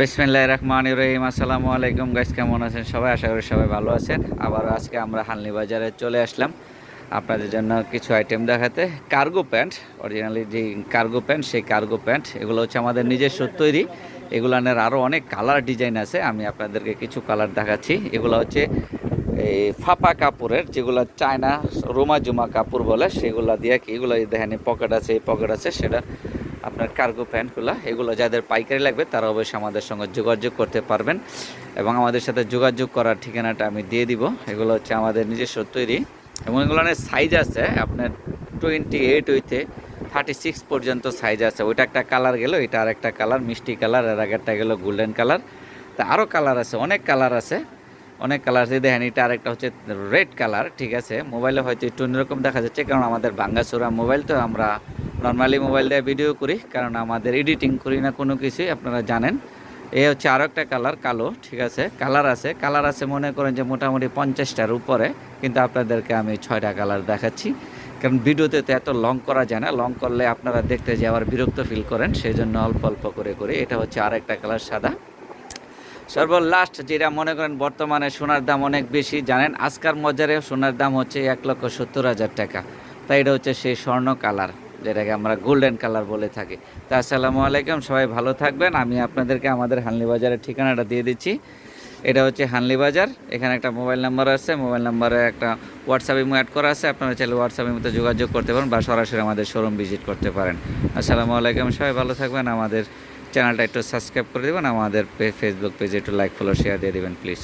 বিসমিল্লাহ রহমান রহিম। আসসালামু আলাইকুম গাইস কেমন আছেন? সবাই আশা করি সবাই ভালো আছেন। আবার আজকে আমরা হালনি বাজারে চলে আসলাম। আপনাদের জন্য কিছু আইটেম দেখাতে। কার্গো প্যান্ট অরিজিনালি যে কার্গো প্যান্ট সেই কার্গো প্যান্ট এগুলো হচ্ছে আমাদের নিজস্ব তৈরি। এগুলানের আরও অনেক কালার ডিজাইন আছে। আমি আপনাদেরকে কিছু কালার দেখাচ্ছি। এগুলো হচ্ছে এই ফাপা কাপড়ের, যেগুলো চায়না রোমা জুমা কাপড় বলে, সেগুলো দিয়ে কি, এগুলো দেখেন পকেট আছে, এই পকেট আছে, সেটা আপনার কার্গো প্যান্টগুলো এগুলো যাদের পাইকারি লাগবে, তারা অবশ্যই আমাদের সঙ্গে যোগাযোগ করতে পারবেন। এবং আমাদের সাথে যোগাযোগ করার ঠিকানাটা আমি দিয়ে দিব। এগুলো হচ্ছে আমাদের নিজস্ব তৈরি। এবং এগুলো অনেক সাইজ আছে, আপনার টোয়েন্টি এইট হইতে থার্টি সিক্স পর্যন্ত সাইজ আছে। ওইটা একটা কালার গেল, এটা আর একটা কালার মিষ্টি কালারের আগেরটা গেলো গোল্ডেন কালার তা আরও কালার আছে, অনেক কালার আছে। অনেক কালার আছে দেখেন, এটা আরেকটা হচ্ছে রেড কালার ঠিক আছে। মোবাইলে হয়তো একটু অন্যরকম দেখা যাচ্ছে, কারণ আমাদের বাঙ্গাসুরা মোবাইল তো আমরা নর্মালি মোবাইল দিয়ে ভিডিও করি, কারণ আমাদের এডিটিং করি না কোনো কিছুই, আপনারা জানেন। এই হচ্ছে আরও একটা কালার কালো, ঠিক আছে? কালার আছে কালার আছে মনে করেন যে মোটামুটি পঞ্চাশটার উপরে, কিন্তু আপনাদেরকে আমি ছয়টা কালার দেখাচ্ছি। কারণ ভিডিওতে তো এত লং করা যায় না লং করলে আপনারা দেখতে যে আবার বিরক্ত ফিল করেন সেই জন্য অল্প অল্প করে করে। এটা হচ্ছে আর একটা কালার সাদা। সর্বলাস্ট যেটা মনে করেন বর্তমানে সোনার দাম অনেক বেশি, জানেন? আজকার মজারে সোনার দাম হচ্ছে এক লক্ষ সত্তর হাজার টাকা। তাই এটা হচ্ছে সেই স্বর্ণ কালার যেটাকে আমরা গোল্ডেন কালার বলে থাকি। তা আসসালামু আলাইকুম, সবাই ভালো থাকবেন। আমি আপনাদেরকে আমাদের হানলি বাজারের ঠিকানাটা দিয়ে দিচ্ছি। এটা হচ্ছে হানলি বাজার। এখানে একটা মোবাইল নাম্বার আছে। মোবাইল নাম্বারে একটা হোয়াটসঅ্যাপ ইমো অ্যাড করা আছে। আপনারা চাইলে হোয়াটসঅ্যাপ ইমোতে যোগাযোগ করতে পারেন বা সরাসরি আমাদের শোরুম ভিজিট করতে পারেন। আসসালামু আলাইকুম, সবাই ভালো থাকবেন। আমাদের চ্যানেলটা একটু সাবস্ক্রাইব করে দেবেন। আমাদের ফেসবুক পেজে একটু লাইক ফলো শেয়ার দিয়ে দেবেন প্লিজ